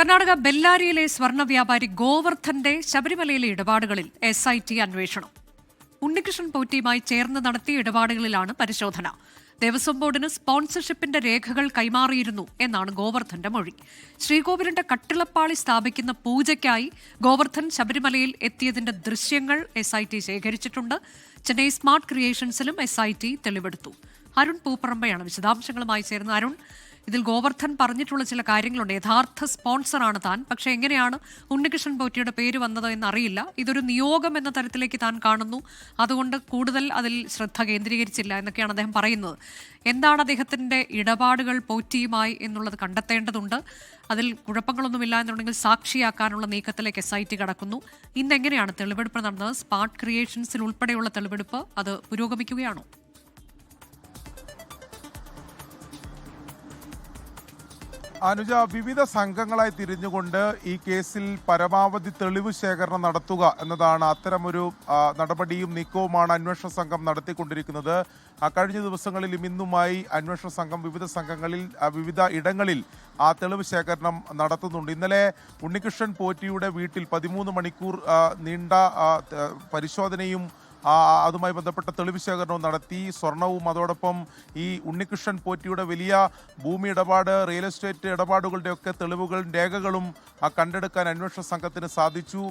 കർണാടക ബെല്ലാരിയിലെ സ്വർണ വ്യാപാരി ഗോവർദ്ധന്റെ ശബരിമലയിലെ ഇടപാടുകളിൽ എസ് ഐ ടി അന്വേഷണം. ഉണ്ണികൃഷ്ണൻ പോറ്റിയുമായി ചേർന്ന് നടത്തിയ ഇടപാടുകളിലാണ് പരിശോധന. ദേവസ്വം ബോർഡിന് സ്പോൺസർഷിപ്പിന്റെ രേഖകൾ കൈമാറിയിരുന്നു എന്നാണ് ഗോവർദ്ധന്റെ മൊഴി. ശ്രീകോവിലിന്റെ കട്ടിളപ്പാളി സ്ഥാപിക്കുന്ന പൂജയ്ക്കായി ഗോവർദ്ധൻ ശബരിമലയിൽ എത്തിയതിന്റെ ദൃശ്യങ്ങൾ എസ് ഐ ടി ശേഖരിച്ചിട്ടുണ്ട്. ചെന്നൈ സ്മാർട്ട് ക്രിയേഷൻസിലും എസ് ഐ ടി തെളിവെടുത്തു. അരുൺ പൂപ്പറമ്പയാണ് വിശദാംശങ്ങളുമായി ചേർന്ന് അരുൺ ഇതിൽ ഗോവർദ്ധൻ പറഞ്ഞിട്ടുള്ള ചില കാര്യങ്ങളുണ്ട്. യഥാർത്ഥ സ്പോൺസറാണ് താൻ. പക്ഷേ എങ്ങനെയാണ് ഉണ്ണികൃഷ്ണൻ പോറ്റിയുടെ പേര് വന്നത് എന്നറിയില്ല. ഇതൊരു നിയോഗം എന്ന തരത്തിലേക്ക് താൻ കാണുന്നു. അതുകൊണ്ട് കൂടുതൽ അതിൽ ശ്രദ്ധ കേന്ദ്രീകരിച്ചില്ല എന്നൊക്കെയാണ് അദ്ദേഹം പറയുന്നത്. എന്താണ് അദ്ദേഹത്തിന്റെ ഇടപാടുകൾ പോറ്റിയുമായി എന്നുള്ളത് കണ്ടെത്തേണ്ടതുണ്ട്. അതിൽ കുഴപ്പങ്ങളൊന്നുമില്ല എന്നുണ്ടെങ്കിൽ സാക്ഷിയാക്കാനുള്ള നീക്കത്തിലേക്ക് എസ് ഐ ടി കടക്കുന്നു. ഇന്ന് എങ്ങനെയാണ് തെളിവെടുപ്പ് നടന്നത്? സ്പാട്ട് ക്രിയേഷൻസിൽ ഉൾപ്പെടെയുള്ള തെളിവെടുപ്പ് അത് പുരോഗമിക്കുകയാണോ? അനുജ വിവിധ സംഘങ്ങളായി തിരിഞ്ഞുകൊണ്ട് ഈ കേസിൽ പരമാവധി തെളിവ് ശേഖരണം നടത്തുക എന്നതാണ് അത്തരമൊരു നടപടിയും നീക്കവുമാണ് അന്വേഷണ സംഘം നടത്തിക്കൊണ്ടിരിക്കുന്നത്. കഴിഞ്ഞ ദിവസങ്ങളിലും ഇന്നുമായി അന്വേഷണ സംഘം വിവിധ സംഘങ്ങളിൽ വിവിധ ഇടങ്ങളിൽ ആ തെളിവ് ശേഖരണം നടത്തുന്നുണ്ട്. ഇന്നലെ ഉണ്ണികൃഷ്ണൻ പോറ്റിയുടെ വീട്ടിൽ പതിമൂന്ന് മണിക്കൂർ നീണ്ട പരിശോധനയും അതുമായി ബന്ധപ്പെട്ട തെളിവ് ശേഖരണവും നടത്തി. സ്വർണവും അതോടൊപ്പം ഈ ഉണ്ണികൃഷ്ണൻ പോറ്റിയുടെ വലിയ ഭൂമി ഇടപാട് റിയൽ എസ്റ്റേറ്റ് ഇടപാടുകളുടെ ഒക്കെ തെളിവുകളും രേഖകളും ആ, കണ്ടെടുക്കാൻ അന്വേഷണ സംഘത്തിന് സാധിച്ചു.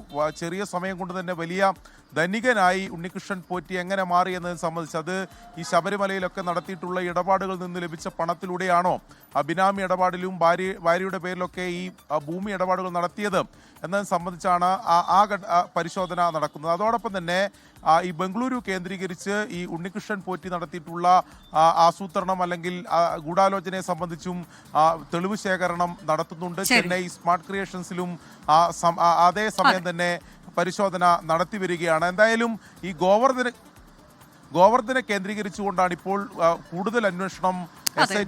ചെറിയ സമയം കൊണ്ട് തന്നെ വലിയ ധനികനായി ഉണ്ണികൃഷ്ണൻ പോറ്റി എങ്ങനെ മാറി എന്നതിനെ സംബന്ധിച്ച് അത് ഈ ശബരിമലയിലൊക്കെ നടത്തിയിട്ടുള്ള ഇടപാടുകളിൽ നിന്ന് ലഭിച്ച പണത്തിലൂടെയാണോ ആ ബിനാമി ഇടപാടിലും ഭാര്യ ഭാര്യയുടെ പേരിലൊക്കെ ഈ ഭൂമി ഇടപാടുകൾ നടത്തിയത് എന്നതിനെ സംബന്ധിച്ചാണ് ആ ആ പരിശോധന നടക്കുന്നത്. അതോടൊപ്പം തന്നെ ആ, ഈ ബംഗളൂരു കേന്ദ്രീകരിച്ച് ഈ ഉണ്ണികൃഷ്ണൻ പോറ്റി നടത്തിയിട്ടുള്ള ആസൂത്രണം അല്ലെങ്കിൽ ഗൂഢാലോചനയെ സംബന്ധിച്ചും തെളിവ് ശേഖരണം നടത്തുന്നുണ്ട്. ചെന്നൈ സ്മാർട്ട് ക്രിയേഷൻസിലും അതേ സമയം തന്നെ പരിശോധന നടത്തി വരികയാണ്. എന്തായാലും ഈ ഗോവർദ്ധന ഗോവർദ്ധനെ കേന്ദ്രീകരിച്ചുകൊണ്ടാണ് ഇപ്പോൾ കൂടുതൽ അന്വേഷണം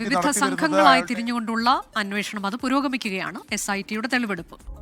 വിവിധ സംഘങ്ങളായി തിരിഞ്ഞുകൊണ്ടുള്ള അന്വേഷണം അത് പുരോഗമിക്കുകയാണ്. എസ് ഐ ടിയുടെ തെളിവെടുപ്പ്.